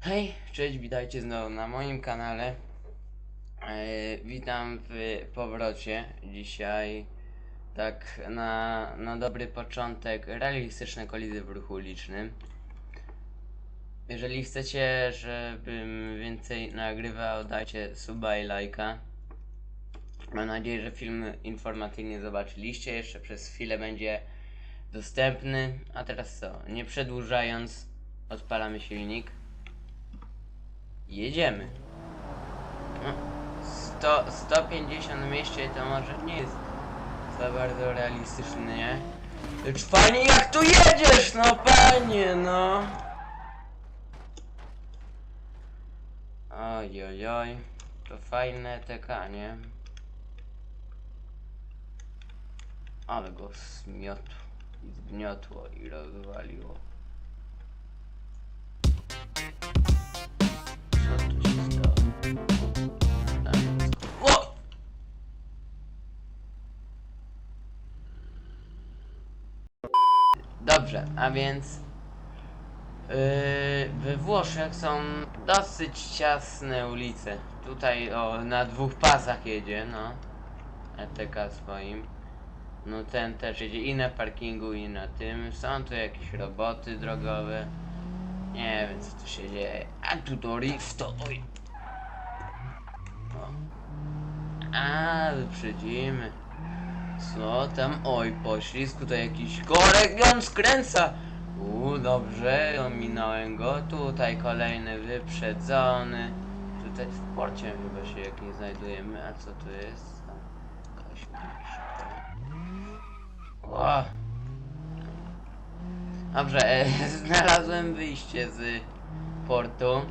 Hej, cześć, witajcie znowu na moim kanale. E, witam w powrocie. Dzisiaj, tak na, na dobry początek, realistyczne kolizje w ruchu ulicznym. Jeżeli chcecie, żebym więcej nagrywał, dajcie suba i lajka. Mam nadzieję, że film informacyjnie zobaczyliście. Jeszcze przez chwilę będzie dostępny. A teraz co? Nie przedłużając, odpalamy silnik. Jedziemy. No, 100, 150 w mieście to może nie jest za bardzo realistyczne, nie? Lecz fajnie jak tu jedziesz, no panie, no! Oj, oj, oj. To fajne TK, nie? Ale go zmiotło i zgniotło i rozwaliło. Dobrze, a więc yy, we Włoszech są dosyć ciasne ulice. Tutaj o, na dwóch pasach jedzie, no. ETK swoim. No ten też jedzie i na parkingu i na tym. Są tu jakieś roboty drogowe. Nie wiem co tu się dzieje. A tu to rift, to oj. O. A, wyprzedzimy. Co tam? Oj, poślizg, tutaj jakiś korek on skręca. U, dobrze, ominąłem go. Tutaj kolejny wyprzedzony. Tutaj w porcie chyba się jak nie znajdujemy. A co tu jest? Mniejsza. O. Dobrze, e, znalazłem wyjście z portu.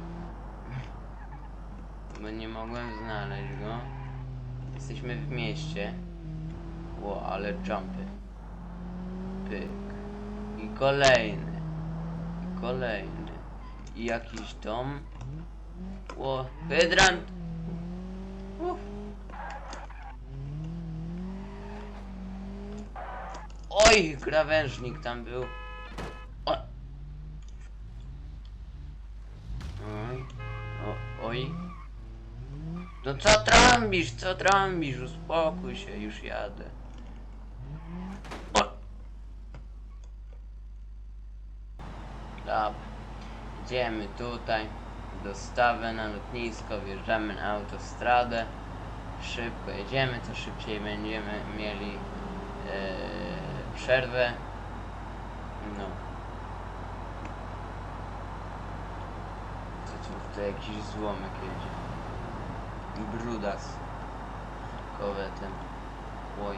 Bo nie mogłem znaleźć go. Jesteśmy w mieście. Ło, ale jumpy. Pyk. I kolejny. I kolejny. I jakiś dom. Ło, hydrant. Oj, krawężnik tam był. Oj. Oj. No co trąbisz, co trąbisz? Uspokój się, już jadę. O. Dobra. Idziemy tutaj. Dostawę na lotnisko, wjeżdżamy na autostradę. Szybko jedziemy, to szybciej będziemy mieli e, przerwę. No. Co tu tutaj jakiś złomek jedzie. Brudas. Kowetem. Oj.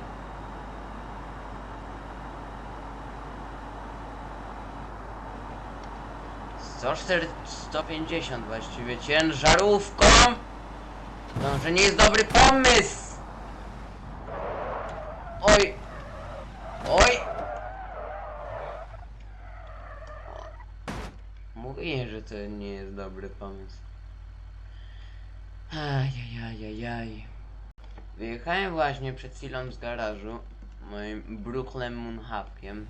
Sto cztery- 150 właściwie ciężarówką. No, że nie jest dobry pomysł. Oj. Oj. Mówię, że to nie jest dobry pomysł. Ajajajajaj. Wyjechałem właśnie przed chwilą z garażu moim Brooklyn Moonhawkiem,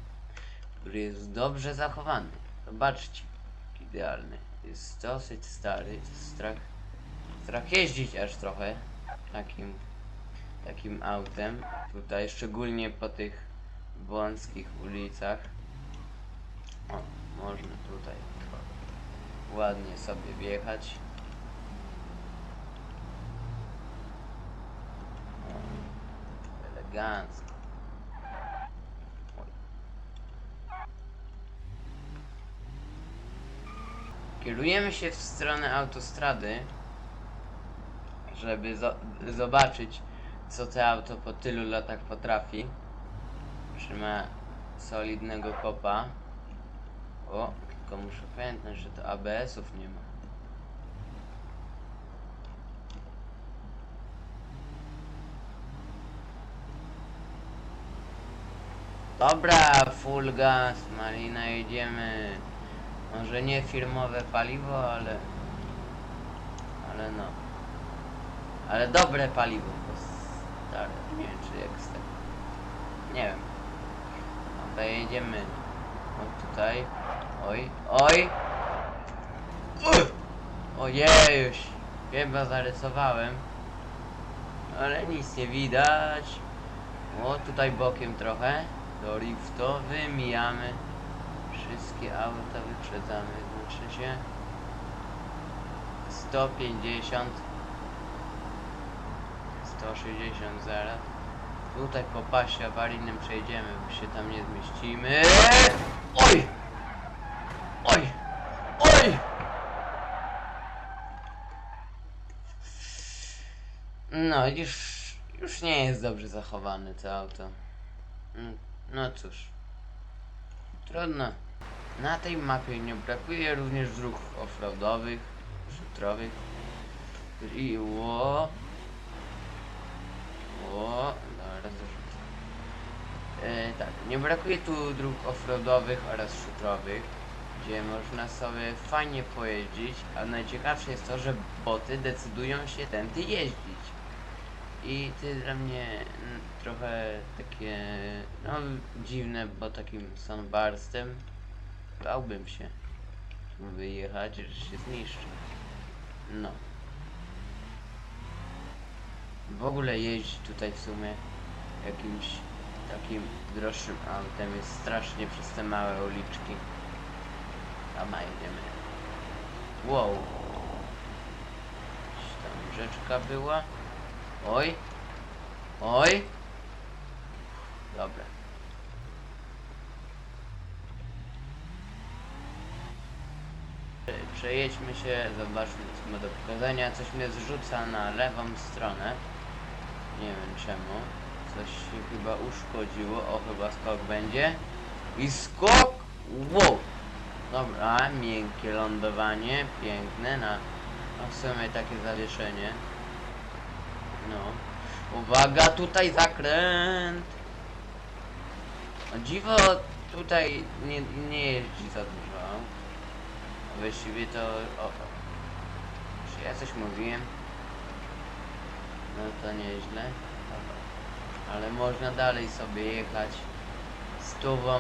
który jest dobrze zachowany. Zobaczcie, idealny. Jest dosyć stary, strach, strach jeździć aż trochę takim, takim autem. Tutaj, szczególnie po tych wąskich ulicach. O, można tutaj ładnie sobie wjechać. Elegancko. Kierujemy się w stronę autostrady, żeby zo- zobaczyć, co to auto po tylu latach potrafi. Czy ma solidnego kopa. O, tylko muszę pamiętać, że to ABS-ów nie ma. Dobra, full gas, Marina, jedziemy. Może nie firmowe paliwo, ale... Ale no. Ale dobre paliwo, bo stare, nie wiem czy jak tego. Nie wiem. Dobra, jedziemy. O tutaj. Oj, oj! Uch! Ojejuś, chyba zarysowałem. Ale nic nie widać. O, tutaj bokiem trochę. Do liftu wymijamy. Wszystkie auta wyprzedzamy, znaczy się. 150 160 zaraz. Tutaj po pasie awaryjnym przejdziemy, bo się tam nie zmieścimy. Oj! Oj! Oj! No, już, już nie jest dobrze zachowane to auto. No cóż. Trudno. Na tej mapie nie brakuje również dróg offroadowych, szutrowych. I ło. Ło. Dobra, zarzucę. E, tak, nie brakuje tu dróg offroadowych oraz szutrowych, gdzie można sobie fajnie pojeździć, a najciekawsze jest to, że boty decydują się tędy jeździć. I to jest dla mnie mm, trochę takie, no dziwne, bo takim sunburstem bałbym się wyjechać, że się zniszczy. No. W ogóle jeździć tutaj w sumie jakimś takim droższym autem jest strasznie przez te małe uliczki. Tam jedziemy. Wow. Gdzieś tam rzeczka była. Oj. Oj. Dobra. Prze- Przejedźmy się, zobaczmy co ma do pokazania. Coś mnie zrzuca na lewą stronę. Nie wiem czemu. Coś się chyba uszkodziło. O, chyba skok będzie. I skok! Wow! Dobra, miękkie lądowanie, piękne na, no w sumie takie zawieszenie. No. Uwaga, tutaj zakręt! O dziwo, tutaj nie, nie jeździ za dużo. Właściwie to... O, o. Czy ja coś mówiłem? No to nieźle. Ale można dalej sobie jechać z tuwą.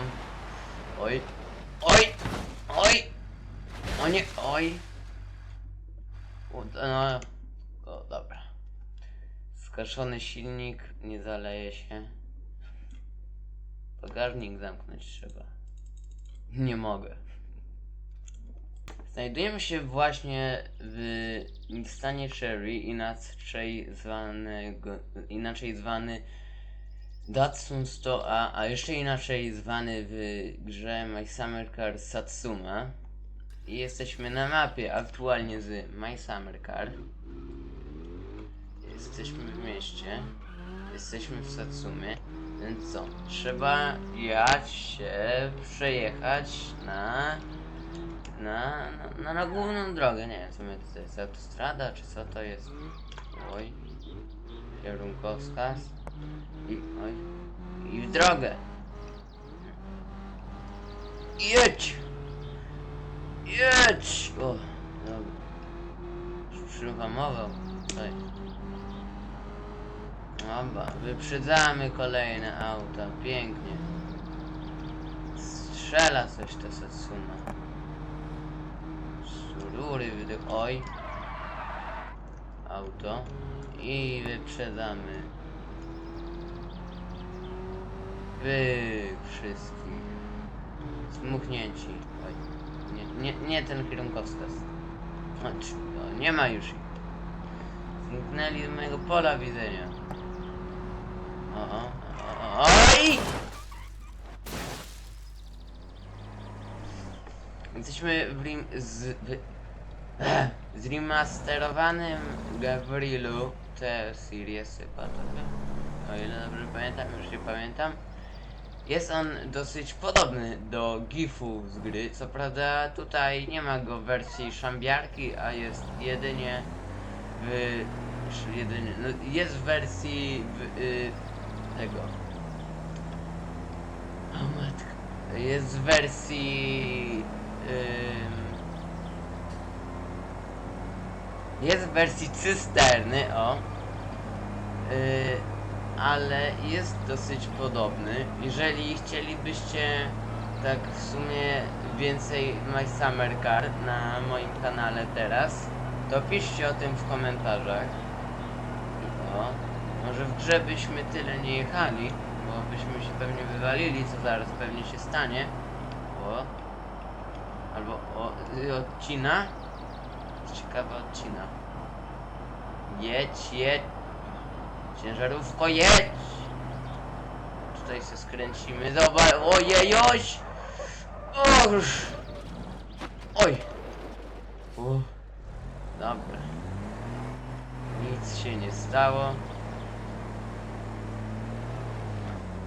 Oj. Oj! Oj! O nie, oj! No, o, dobra. Skaszony silnik, nie zaleje się. Bagażnik zamknąć trzeba. Nie mogę. Znajdujemy się właśnie w stanie Cherry, inaczej zwanego, inaczej zwany Datsun 100A, a jeszcze inaczej zwany w grze My Summer Car Satsuma. I jesteśmy na mapie aktualnie z My Summer Car. Jesteśmy w mieście. Jesteśmy w Satsumie. Więc co? Trzeba jechać się, przejechać na na, na, na, główną drogę. Nie wiem, co my to jest autostrada, czy co to jest. Oj. Kierunkowskaz. I, oj. I w drogę. Jedź! Jedź! O, dobra. Przyhamował. Dobra, wyprzedzamy kolejne auta. Pięknie. Strzela coś to Satsuma. Surury wydech. Oj. Auto. I wyprzedzamy. Wy wszystkich. Zmuchnięci. Oj. Nie, nie, nie ten kierunkowskaz. O, nie ma już ich. Zniknęli z mojego pola widzenia. Oj! Jesteśmy w rim... z... W, zremasterowanym Gavrilu T-Series chyba to był. O ile dobrze pamiętam, już pamiętam. Jest on dosyć podobny do GIF-u z gry. Co prawda tutaj nie ma go w wersji szambiarki, a jest jedynie w... Jedynie, no jest w wersji w, y, tego. O matko. Jest w wersji... Jest w wersji cysterny, o. Yy, ale jest dosyć podobny. Jeżeli chcielibyście tak w sumie więcej My Summer Car na moim kanale teraz, to piszcie o tym w komentarzach. No, może w grze byśmy tyle nie jechali, bo byśmy się pewnie wywalili, co zaraz pewnie się stanie. O. Albo o, y, odcina. Ciekawa odcina. Jedź, jedź. Ciężarówko, jedź! Tutaj się skręcimy. Zobacz, ojejoś! Oż! Oj! U. Dobra. Nic się nie stało.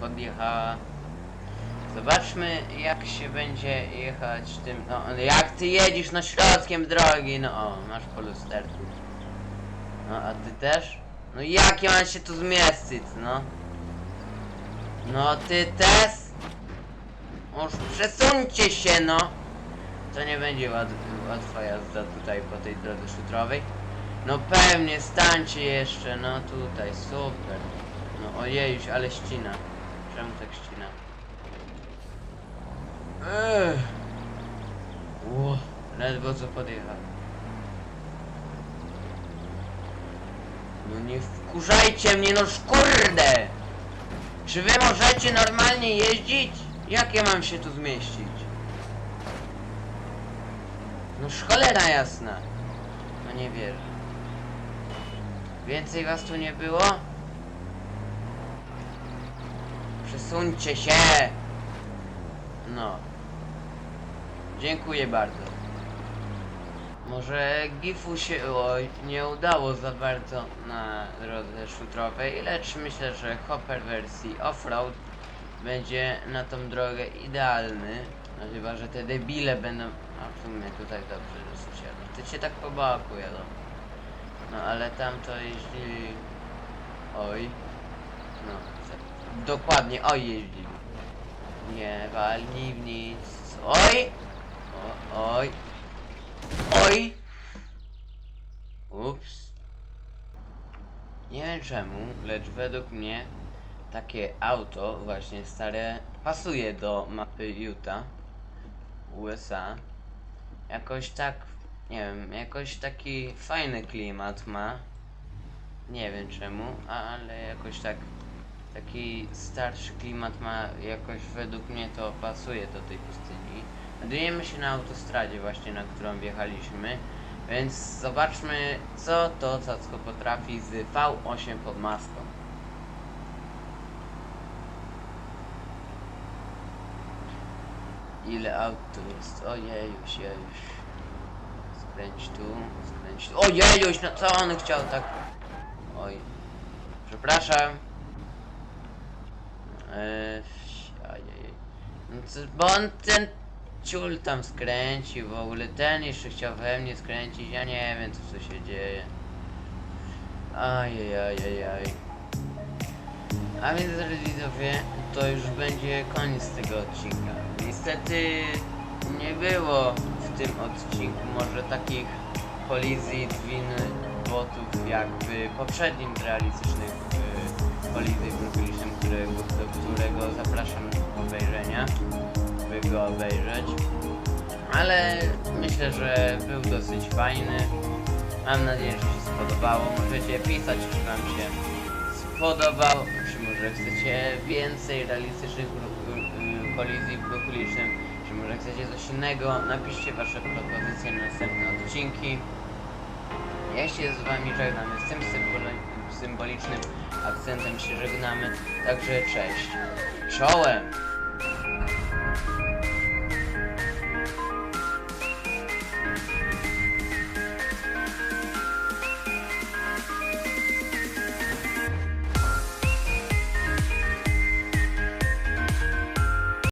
Podjechała. Zobaczmy jak się będzie jechać tym, no jak ty jedziesz no środkiem drogi, no o, masz po lusterku. No a ty też? No jak ja mam się tu zmieścić, no? No ty też? Już przesuńcie się, no! To nie będzie łat, łatwa jazda tutaj po tej drodze szutrowej. No pewnie, stańcie jeszcze, no tutaj, super. No ojejuś, ale ścina. Czemu tak ścina? Ech. Ło, ledwo co podjechał. No nie wkurzajcie mnie, no kurde! Czy wy możecie normalnie jeździć? Jak ja mam się tu zmieścić? No cholera jasna. No nie wierzę. Więcej was tu nie było? Przesuńcie się! No. Dziękuję bardzo. Może Gifu się oj, nie udało za bardzo na drodze szutrowej, lecz myślę, że Hopper wersji off-road będzie na tą drogę idealny. No chyba, że te debile będą... A w sumie tutaj dobrze dosyć jadą. Ty się tak po boku jadą. No ale tam to. Oj. No. Dokładnie, oj jeździli. Nie walnij w nic. Oj! O, oj. Oj! Ups. Nie wiem czemu, lecz według mnie takie auto właśnie stare pasuje do mapy Utah USA. Jakoś tak, nie wiem, jakoś taki fajny klimat ma. Nie wiem czemu, ale jakoś tak taki starszy klimat ma, jakoś według mnie to pasuje do tej pustyni. Znajdujemy się na autostradzie właśnie, na którą wjechaliśmy, więc zobaczmy co to cacko potrafi z V8 pod maską. Ile aut jest? Ojejuś, jejuś. Skręć tu, skręć tu. Ojejuś, no co on chciał tak? Oj. Przepraszam. Eee, co, bo on ten ciul tam skręcił w ogóle. Ten jeszcze chciał we mnie skręcić. Ja nie wiem co, co się dzieje. Ajajajajaj. A więc drodzy widzowie, to już będzie koniec tego odcinka. Niestety nie było w tym odcinku może takich kolizji dwin botów jak w poprzednim realistycznym y, kolizji wróciliśmy, którego, do którego zapraszam do obejrzenia, by go obejrzeć. Ale myślę, że był dosyć fajny. Mam nadzieję, że się spodobało. Możecie pisać, czy wam się spodobał, czy może chcecie więcej realistycznych y, y, kolizji w licznym, czy może chcecie coś innego, napiszcie wasze propozycje na następne odcinki. Ja się z wami żegnam, z tym symboli- symbolicznym akcentem się żegnamy, także cześć. Czołem!